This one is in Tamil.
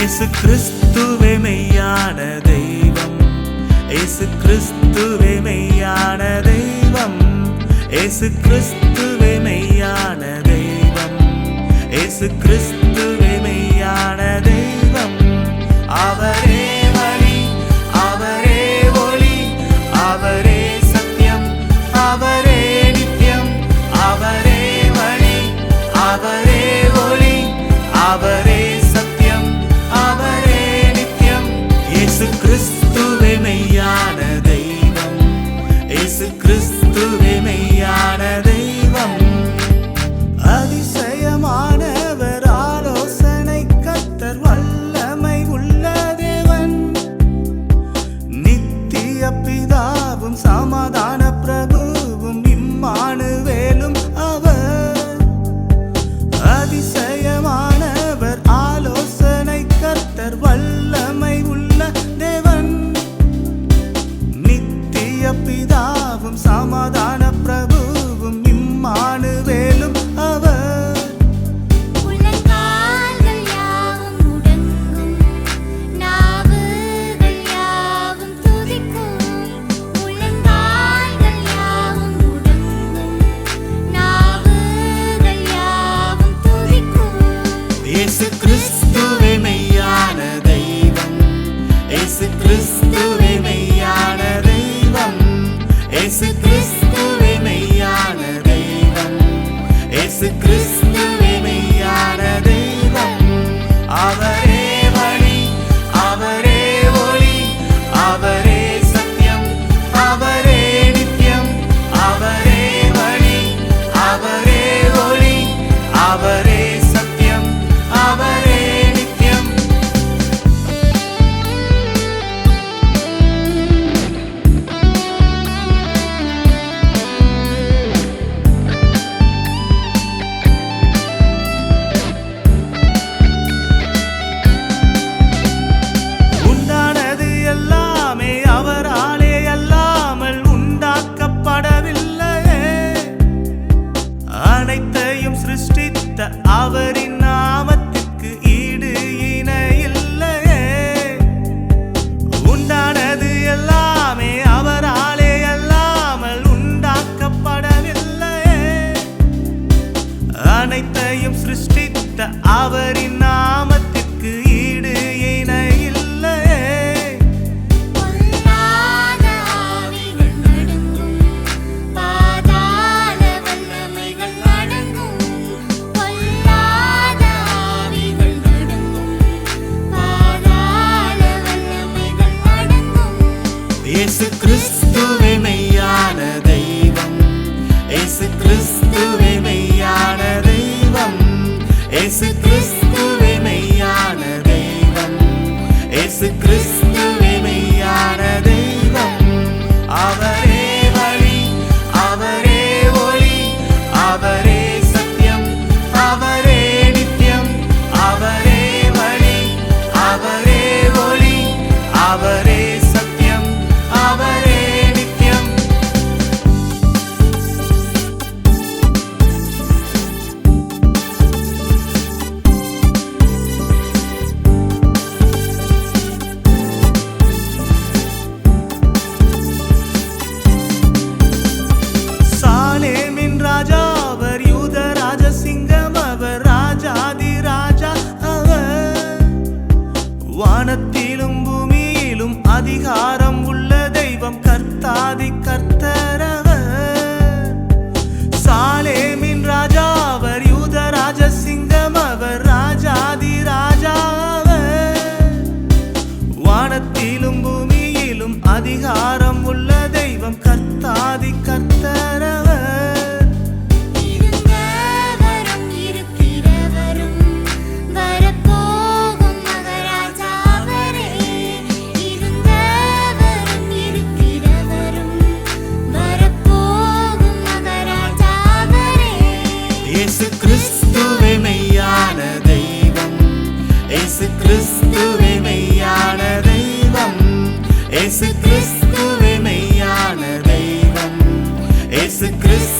இயேசு கிறிஸ்துவே மெய்யான தெய்வம். இயேசு கிறிஸ்துவே மெய்யான தெய்வம். இயேசு கிறிஸ்துவே மெய்யான தெய்வம். இயேசு கிறிஸ்து கிறிஸ்துவே மெய்யான தெய்வம். ஏசு கிறிஸ்துவே மெய்யான தெய்வம். ஏசு கிறிஸ்துவே மெய்யான தெய்வம். அவரே இயேசு கிறிஸ்துவே மெய்யான தெய்வம். இயேசு கிறிஸ்துவே மெய்யான தெய்வம். இயேசு கிறிஸ்து